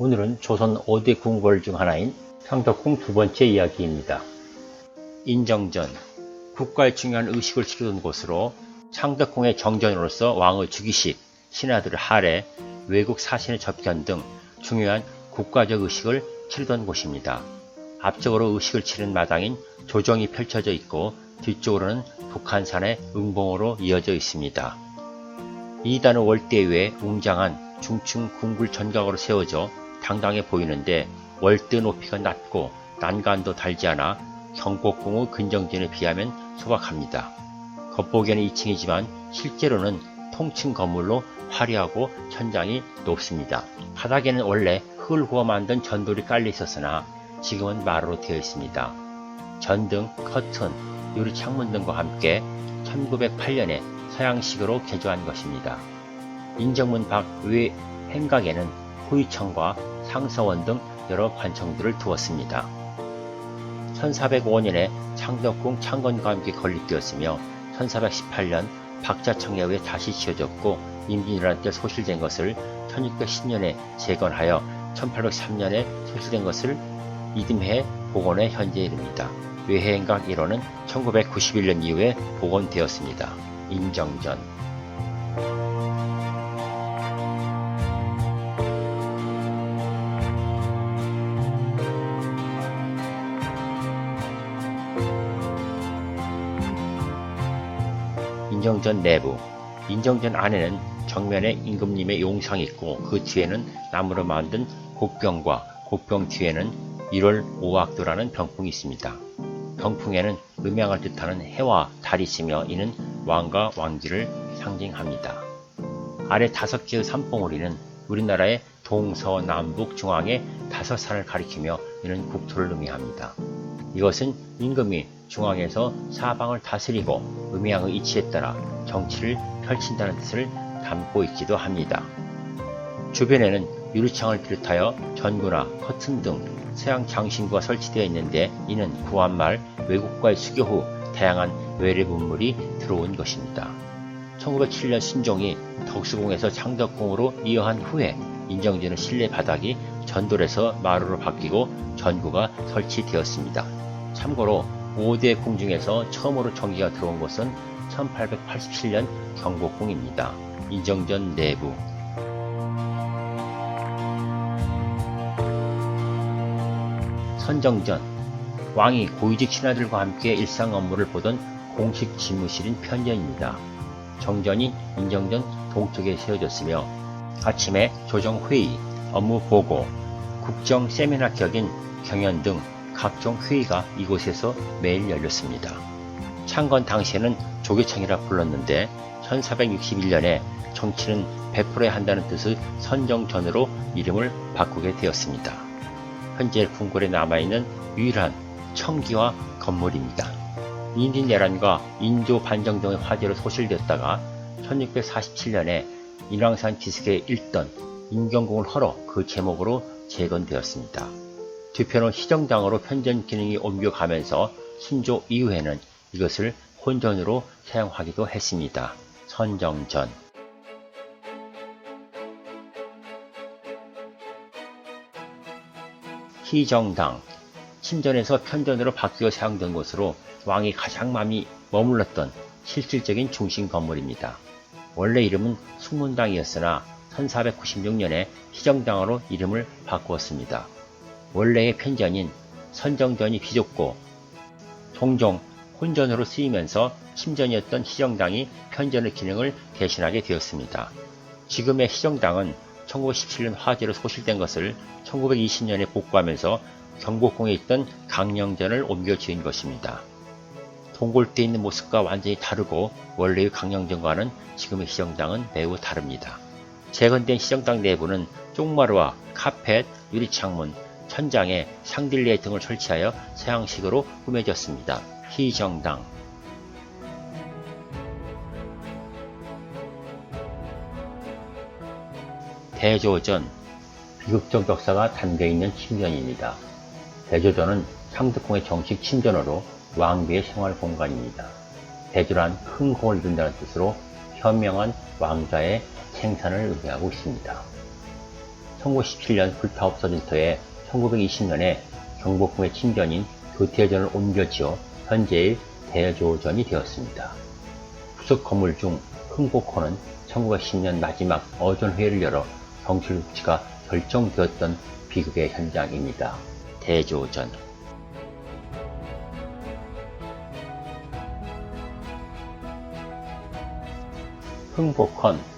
오늘은 조선 5대 궁궐 중 하나인 창덕궁 두 번째 이야기입니다. 인정전, 국가의 중요한 의식을 치르던 곳으로 창덕궁의 정전으로서 왕의 즉위식, 신하들의 할애, 외국 사신의 접견 등 중요한 국가적 의식을 치르던 곳입니다. 앞쪽으로 의식을 치른 마당인 조정이 펼쳐져 있고 뒤쪽으로는 북한산의 응봉으로 이어져 있습니다. 이단의 월대 위에 웅장한 중층 궁굴 전각으로 세워져 당당해 보이는데 월드 높이가 낮고 난간도 달지 않아 경복궁의 근정진에 비하면 소박합니다. 겉보기에는 2층이지만 실제로는 통층 건물로 화려하고 천장이 높습니다. 바닥에는 원래 흙을 구워 만든 전돌이 깔려 있었으나 지금은 마루로 되어 있습니다. 전등, 커튼, 유리 창문 등과 함께 1908년에 서양식으로 개조한 것입니다. 인정문 밖 외 행각에는 호위청과 상서원 등 여러 관청들을 두었습니다. 1405년에 창덕궁 창건과 함께 건립되었으며 1418년 박자청에 의해 다시 지어졌고 임진왜란 때 소실된 것을 1610년에 재건하여 1803년에 소실된 것을 이듬해 복원해 현재 이릅니다. 외해행각 1호는 1991년 이후에 복원되었습니다. 인정전 인정전 내부 인정전 안에는 정면에 임금님의 용상이 있고 그 뒤에는 나무로 만든 곡병과 곡병 뒤에는 1월 오악도라는 병풍이 있습니다. 병풍에는 음양을 뜻하는 해와 달이 있으며 이는 왕과 왕기를 상징합니다. 아래 다섯 개의 산봉우리는 우리나라의 동서 남북 중앙의 다섯 산을 가리키며 이는 국토를 의미합니다. 이것은 임금이 중앙에서 사방을 다스리고 음양의 이치에 따라 정치를 펼친다는 뜻을 담고 있기도 합니다. 주변에는 유리창을 비롯하여 전구나 커튼 등 서양 장신구가 설치되어 있는데 이는 구한말 외국과의 수교 후 다양한 외래 문물이 들어온 것입니다. 1907년 신종이 덕수궁에서 창덕궁으로 이어한 후에 인정지는 실내 바닥이 전돌에서 마루로 바뀌고 전구가 설치되었습니다. 참고로 5대 궁 중에서 처음으로 전기가 들어온 곳은 1887년 경복궁입니다. 인정전 내부 선정전 왕이 고위직 신하들과 함께 일상 업무를 보던 공식 집무실인 편전입니다. 정전이 인정전 동쪽에 세워졌으며 아침에 조정회의, 업무 보고, 국정 세미나 격인 경연 등 각종 회의가 이곳에서 매일 열렸습니다. 창건 당시에는 조계청이라 불렀는데 1461년에 정치는 베풀어야 한다는 뜻의 선정전으로 이름을 바꾸게 되었습니다. 현재 궁궐에 남아있는 유일한 청기와 건물입니다. 인진내란과 인조 반정 등의 화재로 소실되었다가 1647년에 인왕산 기슭에 읽던 인경궁을 헐어 그 제목으로 재건되었습니다. 뒤편은 시정당으로 편전 기능이 옮겨가면서 신조 이후에는 이것을 혼전으로 사용하기도 했습니다. 선정전 희정당 신전에서 편전으로 바뀌어 사용된 곳으로 왕이 가장 많이 머물렀던 실질적인 중심 건물입니다. 원래 이름은 숙문당이었으나 1496년에 희정당으로 이름을 바꾸었습니다. 원래의 편전인 선정전이 비좁고 종종 혼전으로 쓰이면서 침전이었던 희정당이 편전의 기능을 대신하게 되었습니다. 지금의 희정당은 1917년 화재로 소실된 것을 1920년에 복구하면서 경복궁에 있던 강령전을 옮겨 지은 것입니다. 동골대에 있는 모습과 완전히 다르고 원래의 강령전과는 지금의 시정당은 매우 다릅니다. 재건된 시정당 내부는 쪽마루와 카펫, 유리창문, 천장에 샹들리에 등을 설치하여 서양식으로 꾸며졌습니다. 희정당 대조전 비극적 역사가 담겨있는 침전입니다. 대조전은 창덕궁의 정식 침전으로 왕비의 생활 공간입니다. 대조란 큰 공을 이룬다는 뜻으로 현명한 왕자의 생산을 의미하고 있습니다. 1917년 불타 없어진 터에 1920년에 경복궁의 친전인 교태전을 옮겨 지어 현재의 대조전이 되었습니다. 부속 건물 중 흥복호는 1910년 마지막 어전회를 열어 경찰 육지가 결정되었던 비극의 현장입니다. 대조전 흥복헌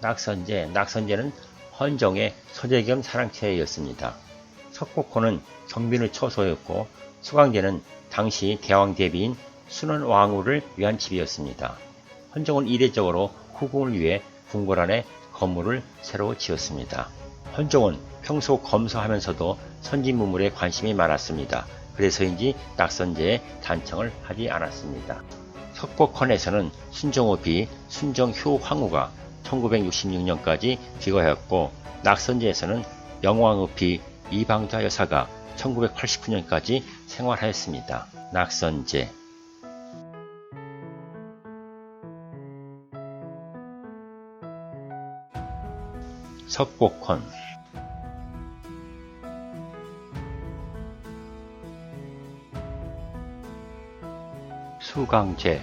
낙선제, 낙선제는 헌정의 서재 겸 사랑채였습니다. 석곡호는 경빈의 처소였고 수강제는 당시 대왕 대비인 순원 왕후를 위한 집이었습니다. 헌정은 이례적으로 후궁을 위해 궁궐 안에 건물을 새로 지었습니다. 헌정은 평소 검소하면서도 선진 문물에 관심이 많았습니다. 그래서인지 낙선제에 단청을 하지 않았습니다. 석곡헌에서는 순정호비 순정효 황후가 1966년까지 기거하였고 낙선제에서는 영왕읍비 이방자 여사가 1989년까지 생활하였습니다. 낙선제 석곡헌. 수강제